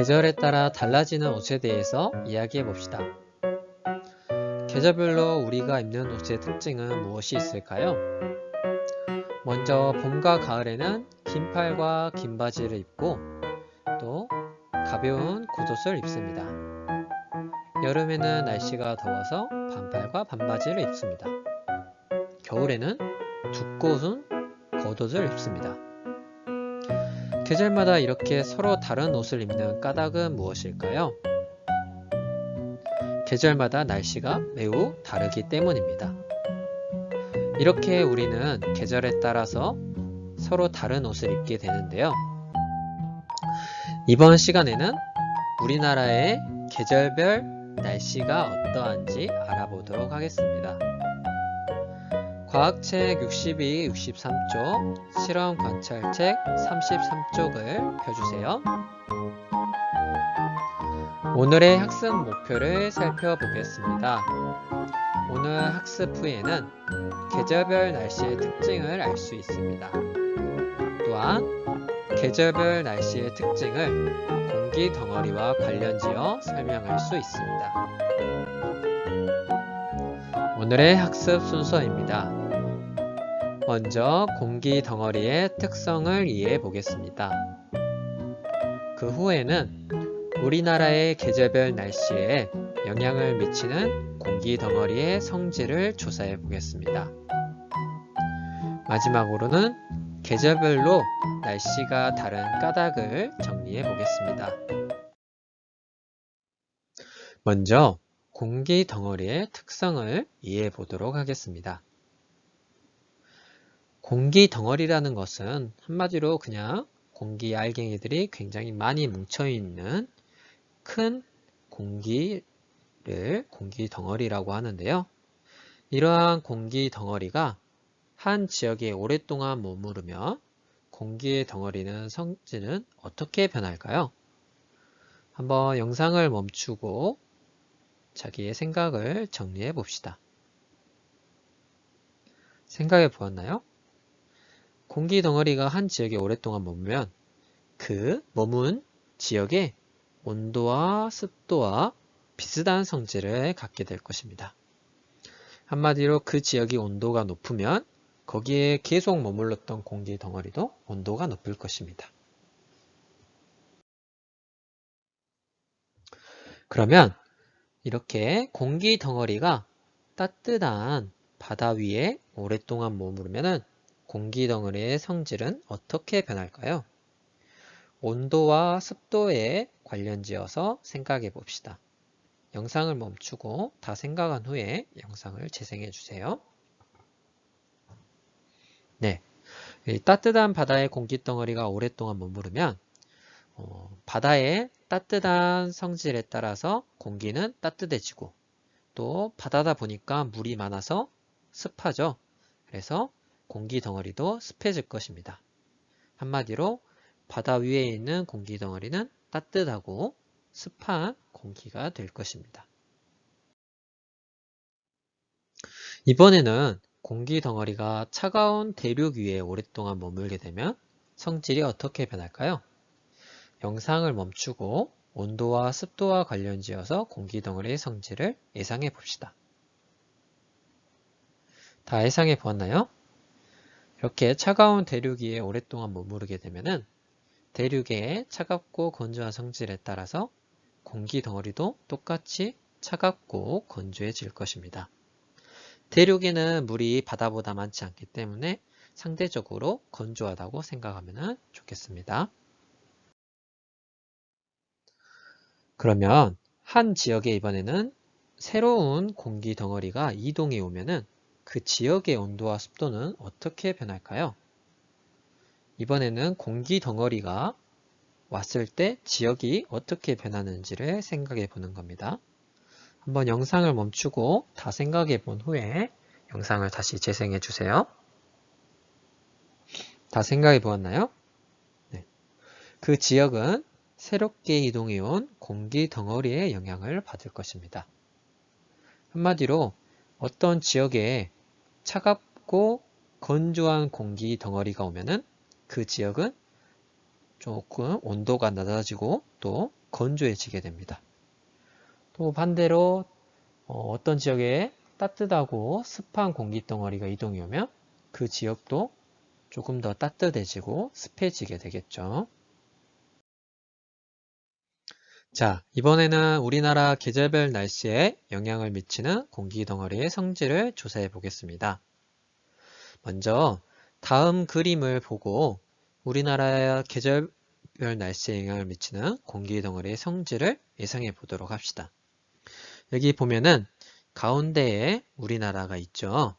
계절에 따라 달라지는 옷에 대해서 이야기해 봅시다. 계절별로 우리가 입는 옷의 특징은 무엇이 있을까요? 먼저 봄과 가을에는 긴 팔과 긴 바지를 입고 또 가벼운 겉옷을 입습니다. 여름에는 날씨가 더워서 반팔과 반바지를 입습니다. 겨울에는 두꺼운 겉옷을 입습니다. 계절마다 이렇게 서로 다른 옷을 입는 까닭은 무엇일까요? 계절마다 날씨가 매우 다르기 때문입니다. 이렇게 우리는 계절에 따라서 서로 다른 옷을 입게 되는데요. 이번 시간에는 우리나라의 계절별 날씨가 어떠한지 알아보도록 하겠습니다. 과학책 62, 63쪽, 실험 관찰책 33쪽을 펴주세요. 오늘의 학습 목표를 살펴보겠습니다. 오늘 학습 후에는 계절별 날씨의 특징을 알 수 있습니다. 또한 계절별 날씨의 특징을 공기 덩어리와 관련지어 설명할 수 있습니다. 오늘의 학습 순서입니다. 먼저 공기 덩어리의 특성을 이해해 보겠습니다. 그 후에는 우리나라의 계절별 날씨에 영향을 미치는 공기 덩어리의 성질을 조사해 보겠습니다. 마지막으로는 계절별로 날씨가 다른 까닭을 정리해 보겠습니다. 먼저 공기 덩어리의 특성을 이해해 보도록 하겠습니다. 공기 덩어리라는 것은 한마디로 그냥 공기 알갱이들이 굉장히 많이 뭉쳐 있는 큰 공기를 공기 덩어리라고 하는데요. 이러한 공기 덩어리가 한 지역에 오랫동안 머무르면 공기의 덩어리는 성질은 어떻게 변할까요? 한번 영상을 멈추고 자기의 생각을 정리해 봅시다. 생각해 보았나요? 공기 덩어리가 한 지역에 오랫동안 머물면 그 머문 지역에 온도와 습도와 비슷한 성질을 갖게 될 것입니다. 한마디로 그 지역이 온도가 높으면 거기에 계속 머물렀던 공기 덩어리도 온도가 높을 것입니다. 그러면 이렇게 공기 덩어리가 따뜻한 바다 위에 오랫동안 머무르면 공기 덩어리의 성질은 어떻게 변할까요? 온도와 습도에 관련지어서 생각해 봅시다. 영상을 멈추고 다 생각한 후에 영상을 재생해 주세요. 네. 따뜻한 바다의 공기 덩어리가 오랫동안 머무르면 어, 바다의 따뜻한 성질에 따라서 공기는 따뜻해지고 또 바다다 보니까 물이 많아서 습하죠. 그래서 공기 덩어리도 습해질 것입니다. 한마디로 바다 위에 있는 공기 덩어리는 따뜻하고 습한 공기가 될 것입니다. 이번에는 공기 덩어리가 차가운 대륙 위에 오랫동안 머물게 되면 성질이 어떻게 변할까요? 영상을 멈추고 온도와 습도와 관련지어서 공기 덩어리의 성질을 예상해 봅시다. 다 예상해 보았나요? 이렇게 차가운 대륙 위에 오랫동안 머무르게 되면 대륙의 차갑고 건조한 성질에 따라서 공기 덩어리도 똑같이 차갑고 건조해질 것입니다. 대륙에는 물이 바다보다 많지 않기 때문에 상대적으로 건조하다고 생각하면 좋겠습니다. 그러면 한 지역에 이번에는 새로운 공기 덩어리가 이동해 오면은 그 지역의 온도와 습도는 어떻게 변할까요? 이번에는 공기 덩어리가 왔을 때 지역이 어떻게 변하는지를 생각해 보는 겁니다. 한번 영상을 멈추고 다 생각해 본 후에 영상을 다시 재생해 주세요. 다 생각해 보았나요? 네. 그 지역은 새롭게 이동해 온 공기 덩어리의 영향을 받을 것입니다. 한마디로 어떤 지역에 차갑고 건조한 공기 덩어리가 오면은 그 지역은 조금 온도가 낮아지고 또 건조해지게 됩니다. 또 반대로 어, 어떤 지역에 따뜻하고 습한 공기 덩어리가 이동이 오면 그 지역도 조금 더 따뜻해지고 습해지게 되겠죠. 자, 이번에는 우리나라 계절별 날씨에 영향을 미치는 공기 덩어리의 성질을 조사해 보겠습니다. 먼저 다음 그림을 보고 우리나라 계절별 날씨에 영향을 미치는 공기 덩어리의 성질을 예상해 보도록 합시다. 여기 보면은 가운데에 우리나라가 있죠.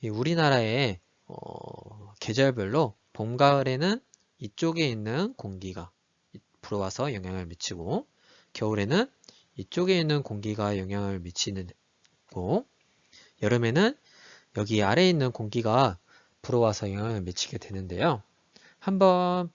이 우리나라의 어, 계절별로 봄, 가을에는 이쪽에 있는 공기가 불어와서 영향을 미치고 겨울에는 이쪽에 있는 공기가 영향을 미치는 고 여름에는 여기 아래에 있는 공기가 불어와서 영향을 미치게 되는데요. 한번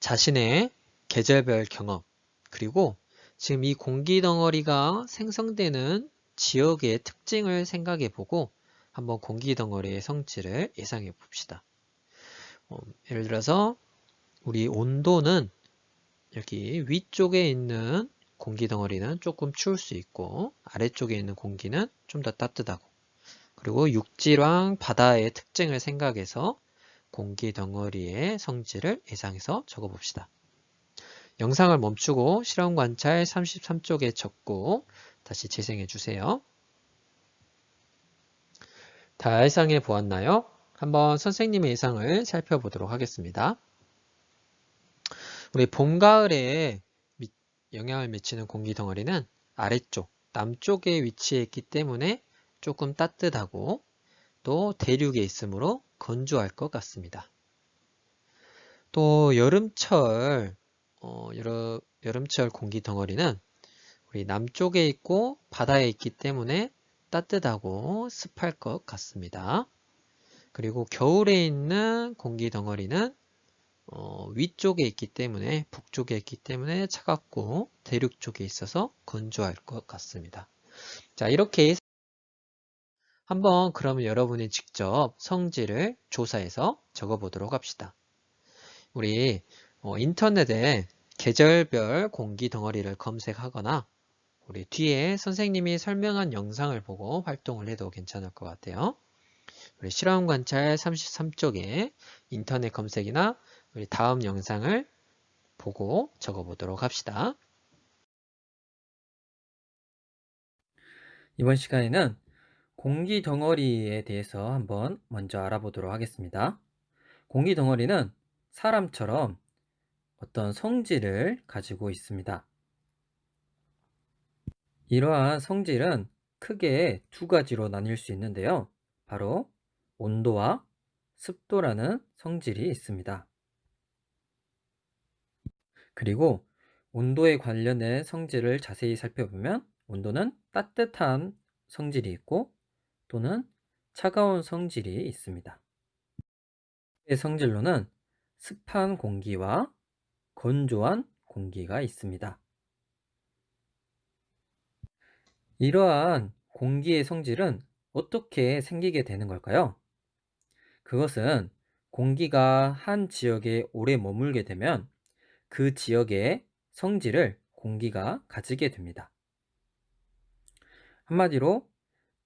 자신의 계절별 경험 그리고 지금 이 공기 덩어리가 생성되는 지역의 특징을 생각해 보고 한번 공기 덩어리의 성질을 예상해 봅시다. 어, 예를 들어서 우리 온도는 여기 위쪽에 있는 공기 덩어리는 조금 추울 수 있고 아래쪽에 있는 공기는 좀 더 따뜻하고 그리고 육지랑 바다의 특징을 생각해서 공기 덩어리의 성질을 예상해서 적어 봅시다. 영상을 멈추고 실험 관찰 33쪽에 적고 다시 재생해 주세요. 다 예상해 보았나요? 한번 선생님의 예상을 살펴보도록 하겠습니다. 우리 봄, 가을에 영향을 미치는 공기 덩어리는 아래쪽, 남쪽에 위치해 있기 때문에 조금 따뜻하고 또 대륙에 있으므로 건조할 것 같습니다. 또 여름철, 어, 여러, 여름철 공기 덩어리는 우리 남쪽에 있고 바다에 있기 때문에 따뜻하고 습할 것 같습니다. 그리고 겨울에 있는 공기 덩어리는 어, 위쪽에 있기 때문에 북쪽에 있기 때문에 차갑고 대륙 쪽에 있어서 건조할 것 같습니다. 자 이렇게 한번 그러면 여러분이 직접 성질을 조사해서 적어보도록 합시다. 우리 어, 인터넷에 계절별 공기 덩어리를 검색하거나 우리 뒤에 선생님이 설명한 영상을 보고 활동을 해도 괜찮을 것 같아요. 우리 실험 관찰 33쪽에 인터넷 검색이나 우리 다음 영상을 보고 적어보도록 합시다. 이번 시간에는 공기 덩어리에 대해서 한번 먼저 알아보도록 하겠습니다. 공기 덩어리는 사람처럼 어떤 성질을 가지고 있습니다. 이러한 성질은 크게 두 가지로 나뉠 수 있는데요. 바로 온도와 습도라는 성질이 있습니다. 그리고 온도에 관련된 성질을 자세히 살펴보면 온도는 따뜻한 성질이 있고 또는 차가운 성질이 있습니다. 성질로는 습한 공기와 건조한 공기가 있습니다. 이러한 공기의 성질은 어떻게 생기게 되는 걸까요? 그것은 공기가 한 지역에 오래 머물게 되면 그 지역의 성질을 공기가 가지게 됩니다. 한마디로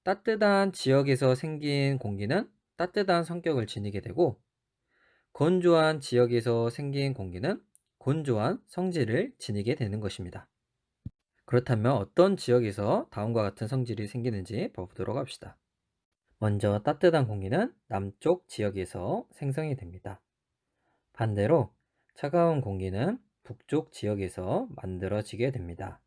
따뜻한 지역에서 생긴 공기는 따뜻한 성격을 지니게 되고 건조한 지역에서 생긴 공기는 건조한 성질을 지니게 되는 것입니다. 그렇다면 어떤 지역에서 다음과 같은 성질이 생기는지 보도록 합시다. 먼저 따뜻한 공기는 남쪽 지역에서 생성이 됩니다. 반대로 차가운 공기는 북쪽 지역에서 만들어지게 됩니다.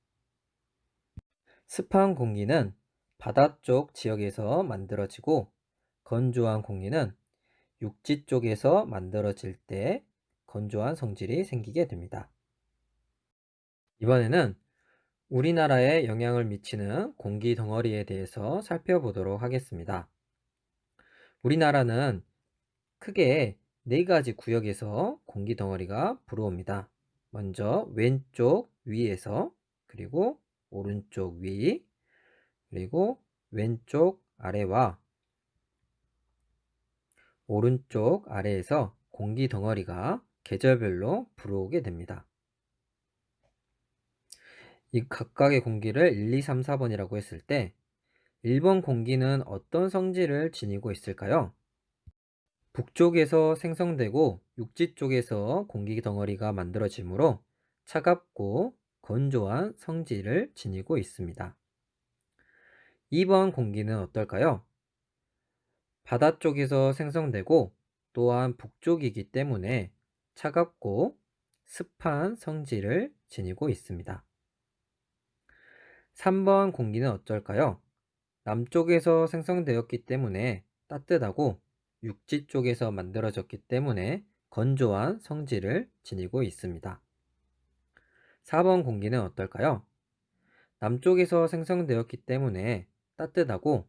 습한 공기는 바다 쪽 지역에서 만들어지고 건조한 공기는 육지 쪽에서 만들어질 때 건조한 성질이 생기게 됩니다. 이번에는 우리나라에 영향을 미치는 공기 덩어리에 대해서 살펴보도록 하겠습니다. 우리나라는 크게 네 가지 구역에서 공기 덩어리가 불어옵니다. 먼저 왼쪽 위에서 그리고 오른쪽 위 그리고 왼쪽 아래와 오른쪽 아래에서 공기 덩어리가 계절별로 불어오게 됩니다. 이 각각의 공기를 1, 2, 3, 4번이라고 했을 때 1번 공기는 어떤 성질을 지니고 있을까요? 북쪽에서 생성되고 육지 쪽에서 공기 덩어리가 만들어지므로 차갑고 건조한 성질을 지니고 있습니다. 2번 공기는 어떨까요? 바다 쪽에서 생성되고 또한 북쪽이기 때문에 차갑고 습한 성질을 지니고 있습니다. 3번 공기는 어떨까요? 남쪽에서 생성되었기 때문에 따뜻하고 육지 쪽에서 만들어졌기 때문에 건조한 성질을 지니고 있습니다. 4번 공기는 어떨까요? 남쪽에서 생성되었기 때문에 따뜻하고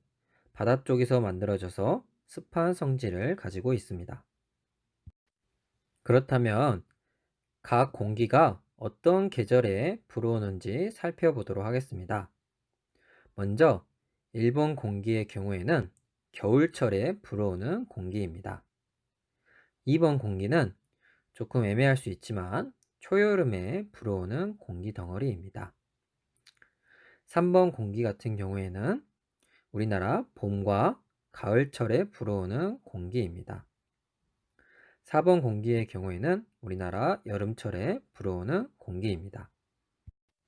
바다 쪽에서 만들어져서 습한 성질을 가지고 있습니다. 그렇다면 각 공기가 어떤 계절에 불어오는지 살펴보도록 하겠습니다. 먼저 1번 공기의 경우에는 겨울철에 불어오는 공기입니다. 2번 공기는 조금 애매할 수 있지만 초여름에 불어오는 공기 덩어리입니다. 3번 공기 같은 경우에는 우리나라 봄과 가을철에 불어오는 공기입니다. 4번 공기의 경우에는 우리나라 여름철에 불어오는 공기입니다.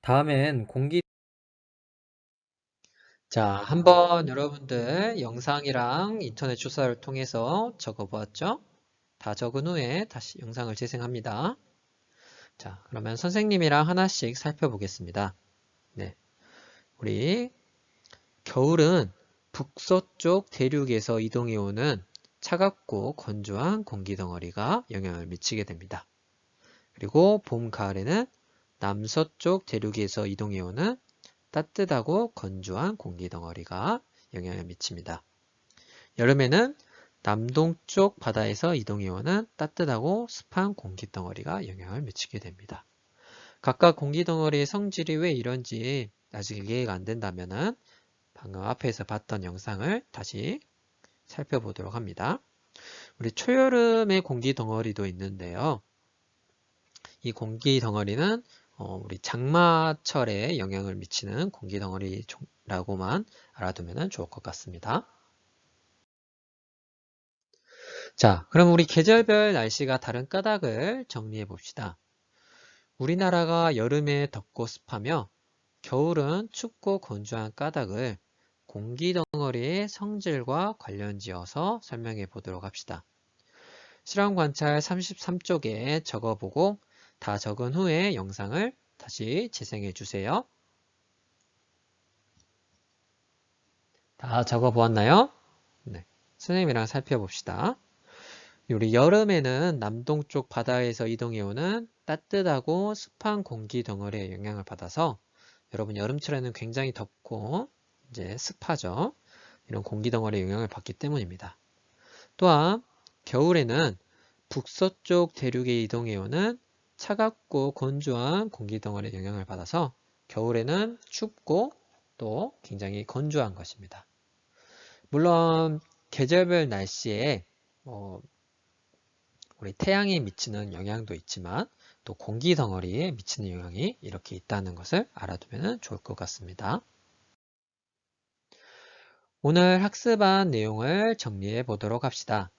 다음엔 공기 자, 한번 여러분들 영상이랑 인터넷 주사를 통해서 적어보았죠? 다 적은 후에 다시 영상을 재생합니다. 자, 그러면 선생님이랑 하나씩 살펴보겠습니다. 네. 우리 겨울은 북서쪽 대륙에서 이동해 오는 차갑고 건조한 공기 덩어리가 영향을 미치게 됩니다. 그리고 봄, 가을에는 남서쪽 대륙에서 이동해 오는 따뜻하고 건조한 공기 덩어리가 영향을 미칩니다. 여름에는 남동쪽 바다에서 이동해 오는 따뜻하고 습한 공기 덩어리가 영향을 미치게 됩니다. 각각 공기 덩어리의 성질이 왜 이런지 아직 이해가 안 된다면 방금 앞에서 봤던 영상을 다시 살펴보도록 합니다. 우리 초여름의 공기 덩어리도 있는데요. 이 공기 덩어리는 어, 우리 장마철에 영향을 미치는 공기 덩어리라고만 알아두면 좋을 것 같습니다. 자, 그럼 우리 계절별 날씨가 다른 까닭을 정리해 봅시다. 우리나라가 여름에 덥고 습하며 겨울은 춥고 건조한 까닭을 공기 덩어리의 성질과 관련지어서 설명해 보도록 합시다. 실험 관찰 33쪽에 적어보고 다 적은 후에 영상을 다시 재생해 주세요. 다 적어 보았나요? 네. 선생님이랑 살펴봅시다. 우리 여름에는 남동쪽 바다에서 이동해 오는 따뜻하고 습한 공기 덩어리의 영향을 받아서 여러분 여름철에는 굉장히 덥고 이제 습하죠. 이런 공기 덩어리의 영향을 받기 때문입니다. 또한 겨울에는 북서쪽 대륙에 이동해 오는 차갑고 건조한 공기 덩어리의 영향을 받아서 겨울에는 춥고 또 굉장히 건조한 것입니다. 물론 계절별 날씨에 뭐 우리 태양이 미치는 영향도 있지만 또 공기 덩어리에 미치는 영향이 이렇게 있다는 것을 알아두면 좋을 것 같습니다. 오늘 학습한 내용을 정리해 보도록 합시다.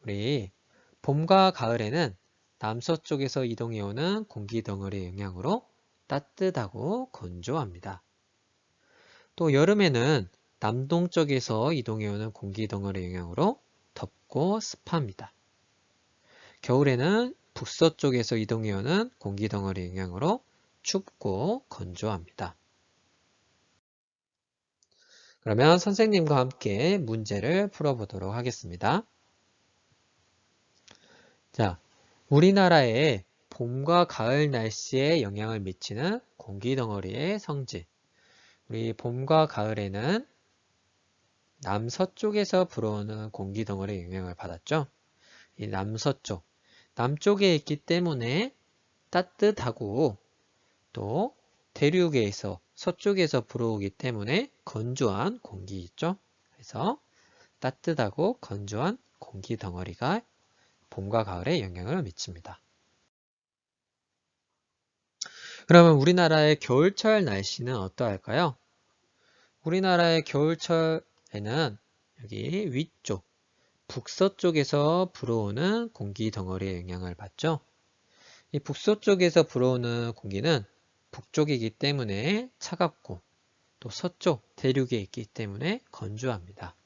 우리 봄과 가을에는 남서쪽에서 이동해 오는 공기 덩어리의 영향으로 따뜻하고 건조합니다. 또 여름에는 남동쪽에서 이동해 오는 공기 덩어리의 영향으로 덥고 습합니다. 겨울에는 북서쪽에서 이동해 오는 공기 덩어리의 영향으로 춥고 건조합니다. 그러면 선생님과 함께 문제를 풀어보도록 하겠습니다. 자, 우리나라의 봄과 가을 날씨에 영향을 미치는 공기 덩어리의 성질. 우리 봄과 가을에는 남서쪽에서 불어오는 공기 덩어리의 영향을 받았죠. 이 남서쪽, 남쪽에 있기 때문에 따뜻하고 또 대륙에서 서쪽에서 불어오기 때문에 건조한 공기 있죠. 그래서 따뜻하고 건조한 공기 덩어리가 봄과 가을에 영향을 미칩니다. 그러면 우리나라의 겨울철 날씨는 어떠할까요? 우리나라의 겨울철에는 여기 위쪽, 북서쪽에서 불어오는 공기 덩어리의 영향을 받죠. 이 북서쪽에서 불어오는 공기는 북쪽이기 때문에 차갑고 또 서쪽 대륙에 있기 때문에 건조합니다.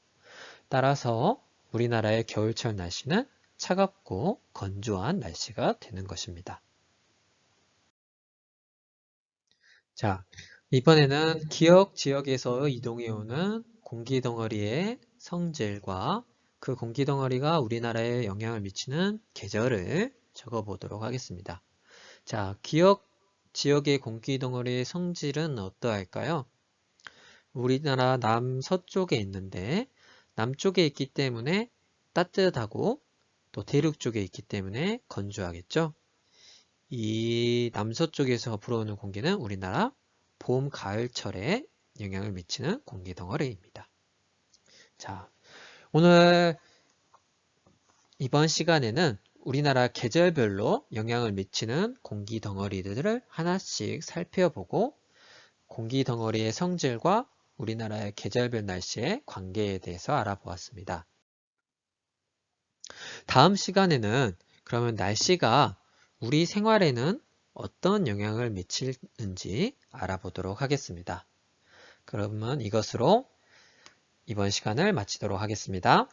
따라서 우리나라의 겨울철 날씨는 차갑고 건조한 날씨가 되는 것입니다. 자, 이번에는 기억 지역에서 이동해 오는 공기 덩어리의 성질과 그 공기 덩어리가 우리나라에 영향을 미치는 계절을 적어 보도록 하겠습니다. 자, 기억 지역의 공기 덩어리의 성질은 어떠할까요? 우리나라 남서쪽에 있는데 남쪽에 있기 때문에 따뜻하고 또 대륙 쪽에 있기 때문에 건조하겠죠. 이 남서쪽에서 불어오는 공기는 우리나라 봄, 가을철에 영향을 미치는 공기 덩어리입니다. 자, 오늘 이번 시간에는 우리나라 계절별로 영향을 미치는 공기 덩어리들을 하나씩 살펴보고 공기 덩어리의 성질과 우리나라의 계절별 날씨의 관계에 대해서 알아보았습니다. 다음 시간에는 그러면 날씨가 우리 생활에는 어떤 영향을 미치는지 알아보도록 하겠습니다. 그러면 이것으로 이번 시간을 마치도록 하겠습니다.